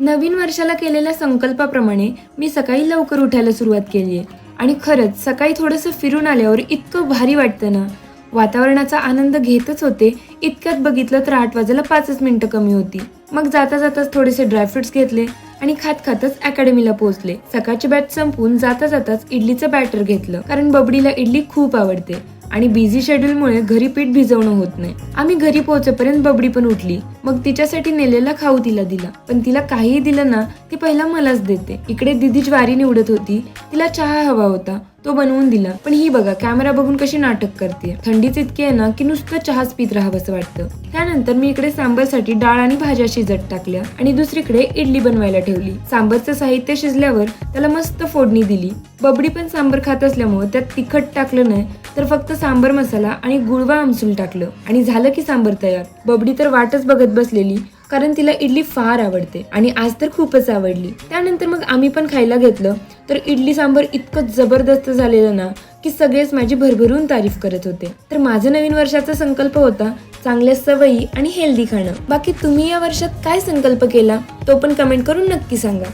नवीन वर्षाला केलेल्या संकल्पाप्रमाणे मी सकाळी लवकर उठायला सुरुवात केली आहे. आणि खरंच सकाळी थोडंसं फिरून आल्यावर इतकं भारी वाटतं ना. वातावरणाचा आनंद घेतच होते. इतक्यात बघितलं तर आठ वाजायला पाचच मिनटं कमी होती. मग जाता जाताच थोडेसे ड्रायफ्रुट्स घेतले आणि खात खातच अकॅडमीला पोहोचले. सकाळची बॅच संपून जाता जाताच इडलीचं बॅटर घेतलं. कारण बबडीला इडली खूप आवडते. आणि बिझी शेड्यूलमुळे घरी पीठ भिजवणं होत नाही. आम्ही घरी पोहोचेपर्यंत बबडी पण उठली. मग तिच्यासाठी नेलेला खाऊ तिला दिला. पण तिला काहीही दिलं ना ती पहिला मलाच देते. इकडे दिदी ज्वारी निवडत होती. तिला चहा हवा होता. तो बनवून दिला. पण ही बघा कॅमेरा बघून कशी नाटक करते थंडीच इतकी आहे ना की नुसतं चहाच पित राहावंसं वाटतं. त्यानंतर मी इकडे सांबरसाठी डाळ आणि भाज्या शिजत टाकल्या आणि दुसरीकडे इडली बनवायला ठेवली. सांबरचं साहित्य शिजल्यावर त्याला मस्त फोडणी दिली. बबडी पण सांबर खात असल्यामुळे त्यात तिखट टाकलं नाही तर फक्त सांबर मसाला आणि गुळवा आमसूल टाकलं. आणि झालं की सांबर तयार. बबडी तर वाटच बघत बसलेली कारण तिला इडली फार आवडते आणि आज तर खूपच आवडली. त्यानंतर मग आम्ही पण खायला घेतलं तर इडली सांबर इतकं जबरदस्त झालेलं ना की सगळेच माझी भरभरून तारीफ करत होते. तर माझं नवीन वर्षाचा संकल्प होता चांगल्या सवयी आणि हेल्दी खाणं. बाकी तुम्ही या वर्षात काय संकल्प केला तो पण कमेंट करून नक्की सांगा.